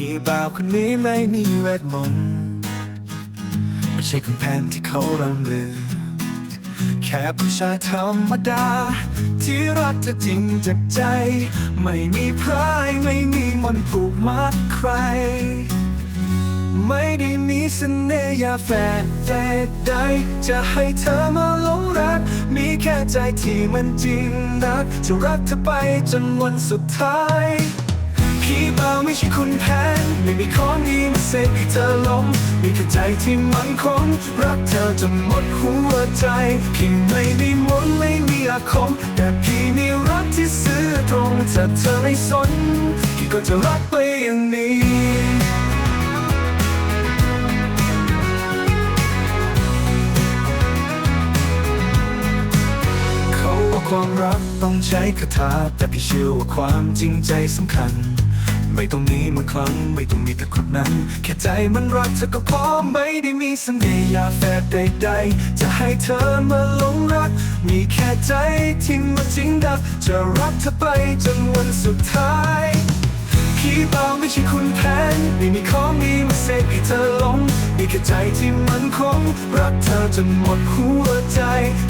พี่บ่าวคนนี้ไม่มีเวทมนต์ไม่ใช่คุณแผนที่เขารำลือ แค่ผู้ชายธรรมดา ที่รักเธอจริงจากใจ ไม่มีพรายไม่มีมนต์ผูกมัดใคร ไม่ได้มีเสน่ห์ยาแฝดแต่ใด จะให้เธอมาหลงรัก มีแค่ใจที่มันจริงรัก จะรักเธอไปจนวันสุดท้าย พี่เบาไม่ใช่คุณแผนไม่มีของดีมาเสกให้เธอหลงมีแค่ใจที่มันคงรักเธอจนหมดหัวใจพี่ไม่มีมนต์ไม่มีอาคม แต่พี่มีรักที่ซื่อตรงถ้าเธอไม่สนพี่ก็จะรักไปอย่างนี้เขาว่าความรักต้องใช้คาถาแต่พี่เชื่อว่าความจริงใจสำคัญ ไม่ต้องมีมันคลังไม่ต้องมีแต่คนนั้น แค่ใจมันรักเธอก็พอไม่ได้มีเสัญญาแฝดใดๆ จะให้เธอมาหลงรัก มีแค่ใจที่มันจริงดัก จะรักเธอไปจนวันสุดท้ายพี่เบาไม่ใช่คุณแผนไม่มีของดีมาเสกให้เธอหลงมีแค่ใจที่มันคง รักเธอจนหมดหัวใจ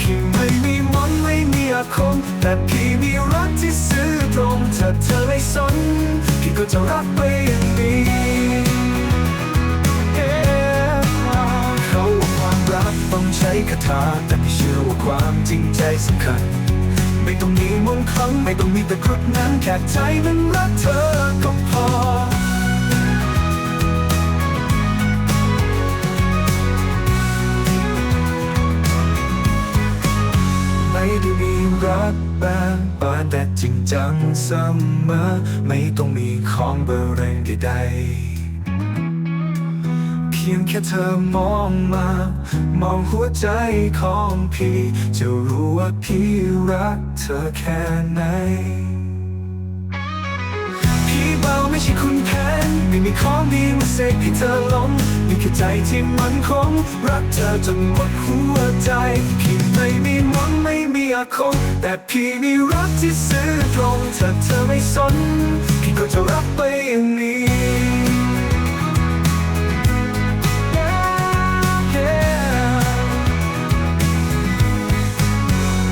พี่ไม่มีมนไม่มีอาคม แต่พี่มีรักที่ จะรักไปอย่างนี้ Yeah เขาว่าความรักต้องใช้คาถาแต่พี่เชื่อว่าความจริงใจสำคัญ ไม่ต้องมีมนต์คลังไม่ต้องมีตะครุดนั้นแค่ใจนั้นรักเธอก็ พอไม่มีรักแบบบานแต่จริงจังเสมอ ไม่ต้องมีของเบอร์เรงใดๆ เพียงแค่เธอมองมา มองหัวใจของพี่ จะรู้ว่าพี่รักเธอแค่ไหน พี่เบาไม่ใช่คุณแผน ไม่มีของดีมาเสกให้เธอหลงมีแค่ใจที่มันคง รักเธอจนหมดหัวใจ พี่ไม่มีมนไม่มีอาคม แต่พี่มีรักที่ซื่อตรงถ้าเธอไม่สน พี่ก็จะรักไปอย่างนี้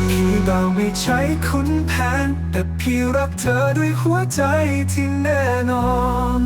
พี่เบาไม่ใช่คุณแผน แต่พี่รักเธอด้วยหัวใจที่แน่นอน